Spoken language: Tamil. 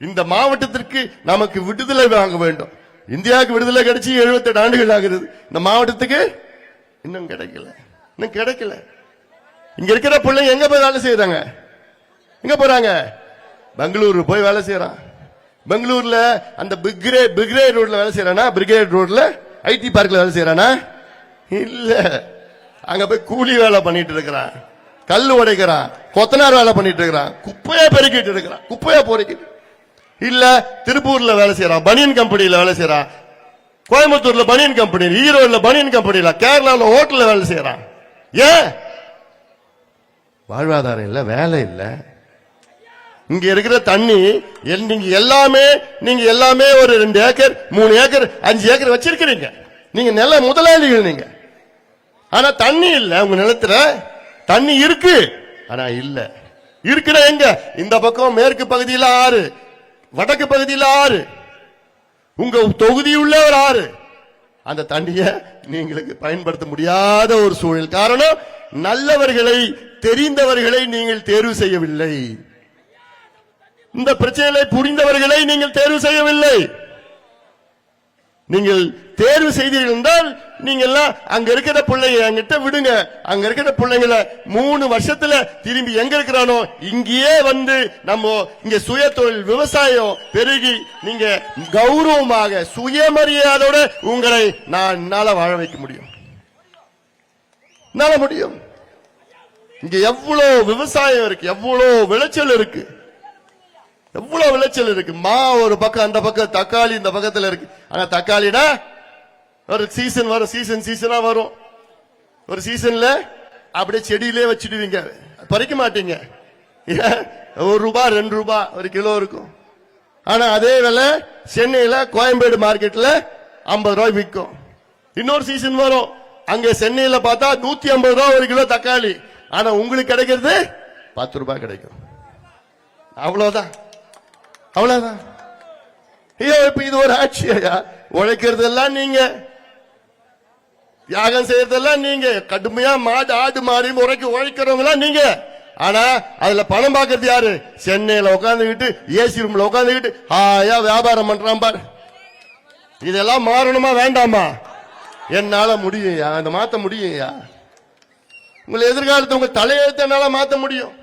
இந்த மாவட்டத்திற்கு நமக்கு விடுதலை வாங்க வேண்டும். இந்தியாவுக்கு விடுதலை கிடைச்சி 78 ஆண்டுகள் ஆகிறது இந்த மாவட்டத்துக்கு இன்னும் கிடைக்கல. இன்னும் கிடைக்கல. இங்க இருக்கிற பிள்ளைங்க எங்க போய் வேலை செய்யறாங்க எங்க போறாங்க? பெங்களூரு போய் வேலை செய்யறான் பெங்களூர்ல அந்த பிக்ரே பிக்ரேட் ரோட்ல வேலை செய்யறானா பிரிகேட் ரோட்ல ஐடி பார்க்ல வேலை செய்யறானா இல்ல. அங்க போய் கூலி வேலை பண்ணிட்டு இருக்கிறான். கல் உடைக்கிறான். கொத்தனார் வேலை பண்ணிட்டு இருக்கிறான். குப்பையை பெருக்கிட்டு இருக்கிறான். குப்பையை பொறுக்கிட்டு. இல்ல திருப்பூர்ல வேலை செய்யறான் பனியன் கம்பெனியில வேலை செய்யறான் கோயம்புத்தூர்ல பனியன் கம்பெனி ஈரோடுல பனியன் கம்பெனியில கேரளால ஹோட்டல்ல வேலை செய்யறான் ஏன்? வாழ்வாதாரம் இல்ல வேலை இல்ல. இங்க இருக்கிற தண்ணி நீங்க எல்லாமே நீங்க எல்லாமே ஒரு ரெண்டு ஏக்கர் மூணு ஏக்கர் அஞ்சு ஏக்கர் வச்சிருக்கிறீங்க. நீங்க நில முதலாளிகள் நீங்க. ஆனா தண்ணி இல்ல உங்க நிலத்துல தண்ணி இருக்கு. ஆனா இல்ல. இருக்கிற எங்க? இந்த பக்கம் மேற்கு பகுதியில் ஆறு. வடக்கு பகுதியில் ஆறு. உங்க தொகுதியுள்ள ஒரு ஆறு. அந்த தண்ணியை நீங்களுக்கு பயன்படுத்த முடியாத ஒரு சூழல் காரணம் நல்லவர்களை தெரிந்தவர்களை நீங்கள் தேர்வு செய்யவில்லை. இந்த பிரச்சனைகளை புரிந்தவர்களை நீங்கள் தேர்வு செய்யவில்லை. நீங்கள் தேர்வு செய்தீர்கள் என்றால் நீங்க எல்லாம் அங்க இருக்கிற பிள்ளைங்க என்கிட்ட விடுங்க. அங்க இருக்கிற பிள்ளைங்கள மூணு வருஷத்துல திரும்பி எங்க இருக்கிறானோ இங்கேயே வந்து நம்ம இங்க சுய தொழில் விவசாயம் பெருகி நீங்க கௌரவமாக சுயமரியாதையோட உங்களை நான் என்னால வாழ வைக்க முடியும். என்னால முடியும்? இங்க எவ்வளவு விவசாயம் இருக்கு எவ்வளவு விளைச்சல் இருக்கு. எவ்வளவு விளைச்சல் இருக்கு. மா ஒரு பக்கம் அந்த பக்கம் தக்காளி இந்த பக்கத்துல இருக்கு. ஆனா தக்காளினா ஒரு சீசன் வரும் சீசன் சீசனா வரும். ஒரு சீசன்ல அப்படியே செடியிலே வச்சிடுவீங்க. பறிக்க மாட்டீங்க. ஒரு ரூபா ரெண்டு ரூபாய் ஒரு கிலோ இருக்கும். ஆனா அதே விலை சென்னையில கோயம்பேடு மார்க்கெட்ல ஐம்பது ரூபாய் விற்கும். இன்னொரு சீசன் வரும். அங்க சென்னையில பார்த்தா நூத்தி ஐம்பது ரூபா ஒரு கிலோ தக்காளி. ஆனா உங்களுக்கு கிடைக்கிறது பத்து ரூபாய் கிடைக்கும். அவ்வளவுதான். அவ்வளவுதான். ஐயோ இப்ப இது ஒரு ஆட்சி ஐயா. உழைக்கிறதெல்லாம் நீங்க. தியாகம் செய்யறதெல்லாம் நீங்க. கடுமையா மாடு ஆடு மாடி முறைக்கு உழைக்கிறவங்களாம் நீங்க. ஆனா அதுல பணம் பார்க்கறது யாரு? சென்னையில உட்காந்துக்கிட்டு ஏசி ரூம்ல உட்காந்துக்கிட்டு ஹாயா வியாபாரம் பண்றான் பாரு. இதெல்லாம் மாறணுமா வேண்டாமா? என்னால முடியும்யா அதை மாத்த முடியும்யா உங்களை எதிர்காலத்தை உங்க தலையெழுத்து என்னால மாத்த முடியும்.